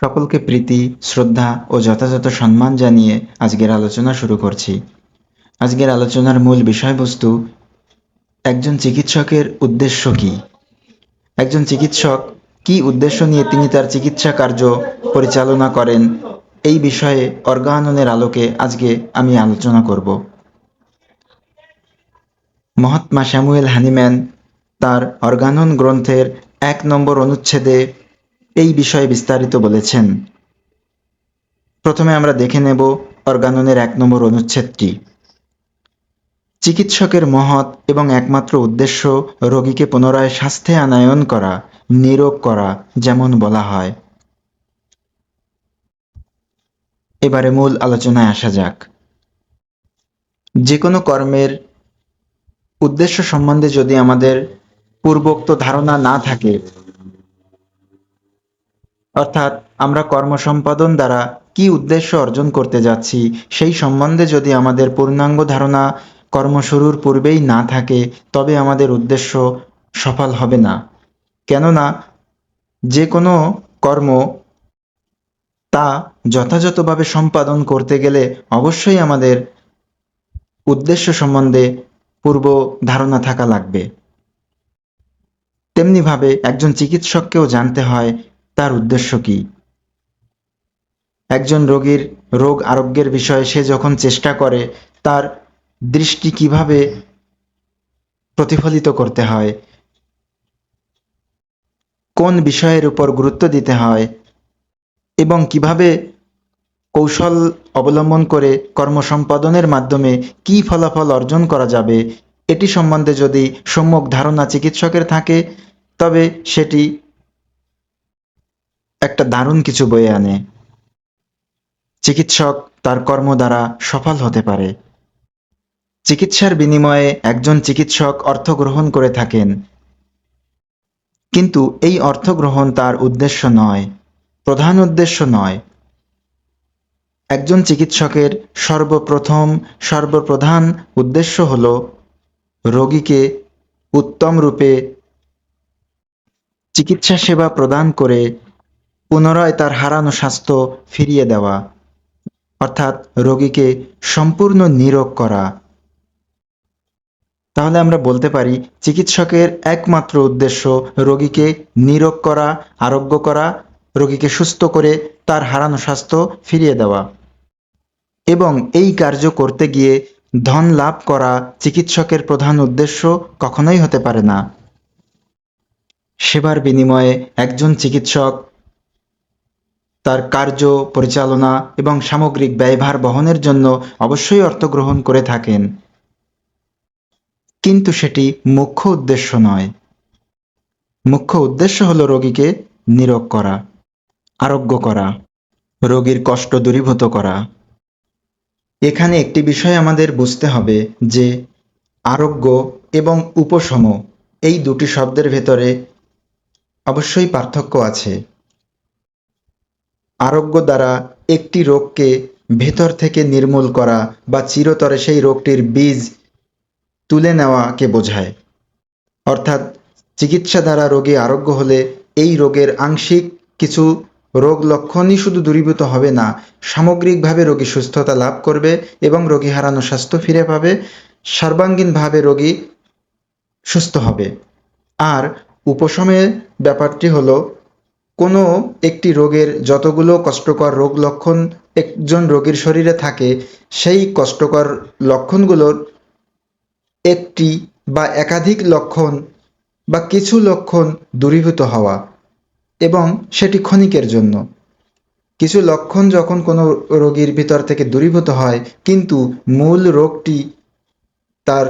সকলকে প্রীতি, শ্রদ্ধা ও যথাযথ সম্মান জানিয়ে আজকের আলোচনা শুরু করছি। আজকের আলোচনার মূল বিষয়বস্তু, একজন চিকিৎসকের উদ্দেশ্য কি? একজন চিকিৎসক কি উদ্দেশ্য নিয়ে তিনি তার চিকিৎসা কার্য পরিচালনা করেন, এই বিষয়ে অর্গাননের আলোকে আজকে আমি আলোচনা করব। মহাত্মা স্যামুয়েল হ্যানিম্যান তার অর্গানন গ্রন্থের এক নম্বর অনুচ্ছেদে এই বিষয়ে বিস্তারিত বলেছেন। প্রথমে আমরা দেখে নেব অর্গাননের এক নম্বর অনুচ্ছেদটি। চিকিৎসকের মহৎ এবং একমাত্র উদ্দেশ্য রোগীকে পুনরায় স্বাস্থ্যে আনায়ন করা, নিরোগ করা যেমন বলা হয়। এবারে মূল আলোচনায় আসা যাক। যে কোনো কর্মের উদ্দেশ্য সম্বন্ধে যদি আমাদের পূর্বোক্ত ধারণা না থাকে অর্থাৎ আমরা কর্ম সম্পাদন দ্বারা কি উদ্দেশ্য অর্জন করতে যাচ্ছি, সেই সম্বন্ধে যদি আমাদের পূর্ণাঙ্গ ধারণা কর্ম শুরুর পূর্বেই না থাকে, তবে আমাদের উদ্দেশ্য সফল হবে না। কেননা যে কোনো কর্ম তা যথাযথভাবে সম্পাদন করতে গেলে অবশ্যই আমাদের উদ্দেশ্য সম্বন্ধে পূর্ব ধারণা থাকা লাগবে। তেমনিভাবে একজন চিকিৎসককেও জানতে হয় তার উদ্দেশ্য কি? একজন রোগীর রোগ আরোগ্যের বিষয়ে সে যখন চেষ্টা করে, তার দৃষ্টি কীভাবে প্রতিফলিত করতে হয়? কোন বিষয়ের উপর গুরুত্ব দিতে হয়? এবং কীভাবে কৌশল অবলম্বন করে কর্ম সম্পাদনের মাধ্যমে কি ফলাফল অর্জন করা যাবে? এটি সম্বন্ধে যদি সম্যক ধারণা চিকিৎসকের থাকে, তবে সেটি একটা দারুণ কিছু বয়ে আনে। চিকিৎসক তার কর্ম দ্বারা সফল হতে পারে। চিকিৎসার বিনিময়ে একজন চিকিৎসক অর্থ গ্রহণ করে থাকেন। কিন্তু এই অর্থ গ্রহণ তার উদ্দেশ্য নয়, প্রধান উদ্দেশ্য নয়। একজন চিকিৎসকের সর্বপ্রথম, সর্বপ্রধান উদ্দেশ্য হল রোগীকে উত্তম রূপে চিকিৎসা সেবা প্রদান করে পুনরায় তার হারানো স্বাস্থ্য ফিরিয়ে দেওয়া, অর্থাৎ রোগীকে সম্পূর্ণ নিরোগ করা। তাহলে আমরা বলতে পারি, চিকিৎসকের একমাত্র উদ্দেশ্য রোগীকে নিরোগ করা, আরোগ্য করা, রোগীকে সুস্থ করে তার হারানো স্বাস্থ্য ফিরিয়ে দেওয়া। এবং এই কার্য করতে গিয়ে ধন লাভ করা চিকিৎসকের প্রধান উদ্দেশ্য কখনোই হতে পারে না। সেবার বিনিময়ে একজন চিকিৎসক তার কার্য, পরিচালনা এবং সামগ্রিক ব্যয়ভার বহনের জন্য অবশ্যই অর্থ গ্রহণ করে থাকেন। কিন্তু সেটি মুখ্য উদ্দেশ্য নয়। মুখ্য উদ্দেশ্য হলো রোগীকে নিরোগ করা, আরোগ্য করা, রোগীর কষ্ট দূরীভূত করা। এখানে একটি বিষয় আমাদের বুঝতে হবে যে আরোগ্য এবং উপশম এই দুটি শব্দের ভেতরে অবশ্যই পার্থক্য আছে। আরোগ্য দ্বারা একটি রোগকে ভেতর থেকে নির্মূল করা বা চিরতরে সেই রোগটির বীজ তুলে নেওয়াকে বোঝায়। অর্থাৎ চিকিৎসা দ্বারা রোগী আরোগ্য হলে এই রোগের আংশিক কিছু রোগ লক্ষণই শুধু দূরীভূত হবে না, সামগ্রিকভাবে রোগী সুস্থতা লাভ করবে এবং রোগী হারানো স্বাস্থ্য ফিরে পাবে, সর্বাঙ্গীনভাবে রোগী সুস্থ হবে। আর উপশমের ব্যাপারটি হলো কোনো একটি রোগের যতগুলো কষ্টকর রোগ লক্ষণ একজন রোগীর শরীরে থাকে, সেই কষ্টকর লক্ষণগুলোর একটি বা একাধিক লক্ষণ বা কিছু লক্ষণ দূরীভূত হওয়া এবং সেটি ক্ষণিকের জন্য। কিছু লক্ষণ যখন কোনো রোগীর ভিতর থেকে দূরীভূত হয়, কিন্তু মূল রোগটি তার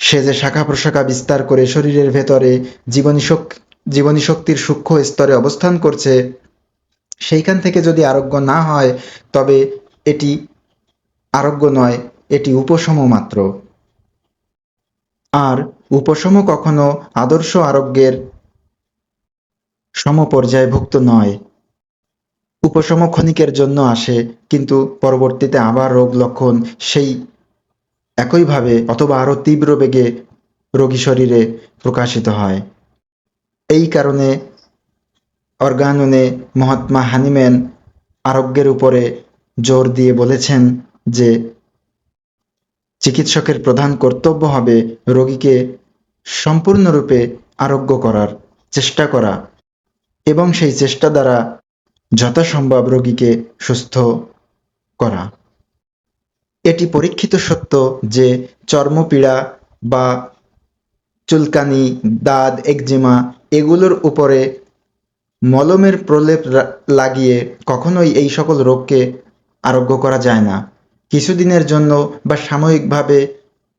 সে যে শাখা প্রশাখা বিস্তার করে শরীরের ভেতরে জীবনী জীবনী শক্তির সূক্ষ্ম স্তরে অবস্থান করছে, সেইখান থেকে যদি আরোগ্য না হয়, তবে এটি আরোগ্য নয়, এটি উপশম মাত্র। আর উপশম কখনো আদর্শ আরোগ্যের সমপর্যায়ভুক্ত নয়। উপশম ক্ষণিকের জন্য আসে, কিন্তু পরবর্তীতে আবার রোগ লক্ষণ সেই একইভাবে অথবা আরও তীব্র বেগে রোগী শরীরে প্রকাশিত হয়। এই কারণে অর্গানুনে মহাত্মা হানিম্যান আরোগ্যের উপরে জোর দিয়ে বলেছেন যে চিকিৎসকের প্রধান কর্তব্য হবে রোগীকে সম্পূর্ণরূপে আরোগ্য করার চেষ্টা করা এবং সেই চেষ্টা দ্বারা যথাসম্ভব রোগীকে সুস্থ করা। এটি পরীক্ষিত সত্য যে চর্মপীড়া বা চুলকানি, দাঁত, একজিমা এগুলোর উপরে মলমের প্রলেপ লাগিয়ে কখনোই এই সকল রোগকে আরোগ্য করা যায় না। কিছুদিনের জন্য বা সাময়িকভাবে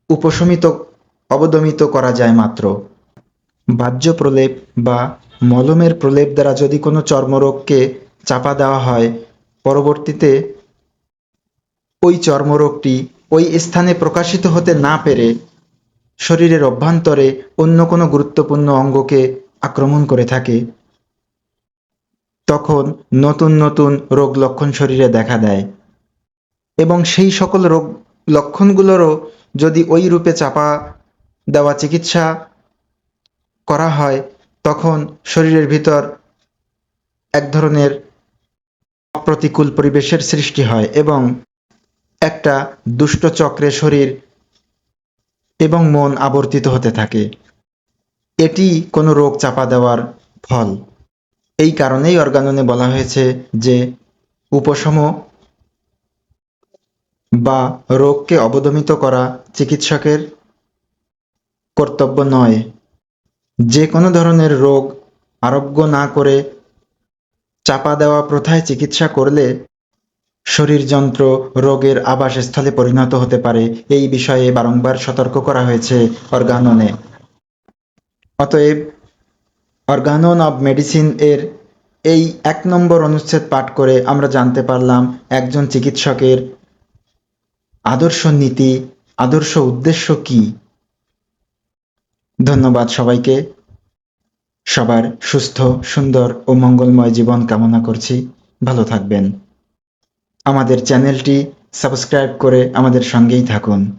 উপশমিত, অবদমিত করা যায় মাত্র। বাহ্য প্রলেপ বা মলমের প্রলেপ দ্বারা যদি কোনো চর্মরোগকে চাপা দেওয়া হয়, পরবর্তীতে ওই চর্মরোগটি ওই স্থানে প্রকাশিত হতে না পেরে শরীরের অভ্যন্তরে অন্য কোনো গুরুত্বপূর্ণ অঙ্গকে আক্রমণ করে থাকে, তখন নতুন নতুন রোগ লক্ষণ শরীরে দেখা দেয়। এবং সেই সকল রোগ লক্ষণগুলোরও যদি ওই রূপে চাপা দেওয়া চিকিৎসা করা হয়, তখন শরীরের ভিতর এক ধরনের অপ্রতিকূল পরিবেশের সৃষ্টি হয় এবং একটা দুষ্ট চক্রে শরীর এবং মন আবর্তিত হতে থাকে। এটি কোনো রোগ চাপা দেওয়ার ফল। এই কারণেই অর্গাননে বলা হয়েছে যে উপশম বা রোগকে অবদমিত করা চিকিৎসকের কর্তব্য নয়। যে কোনো ধরনের রোগ আরোগ্য না করে চাপা দেওয়া প্রথায় চিকিৎসা করলে শরীরযন্ত্র রোগের আবাসস্থলে পরিণত হতে পারে। এই বিষয়ে বারংবার সতর্ক করা হয়েছে অর্গাননে। অতএব অর্গানন অব মেডিসিন এর এই এক নম্বর অনুচ্ছেদ পাঠ করে আমরা জানতে পারলাম একজন চিকিৎসকের আদর্শ নীতি, আদর্শ উদ্দেশ্য কি? ধন্যবাদ সবাইকে। সবার সুস্থ, সুন্দর ও মঙ্গলময় জীবন কামনা করছি। ভালো থাকবেন। আমাদের চ্যানেলটি সাবস্ক্রাইব করে আমাদের সঙ্গেই থাকুন।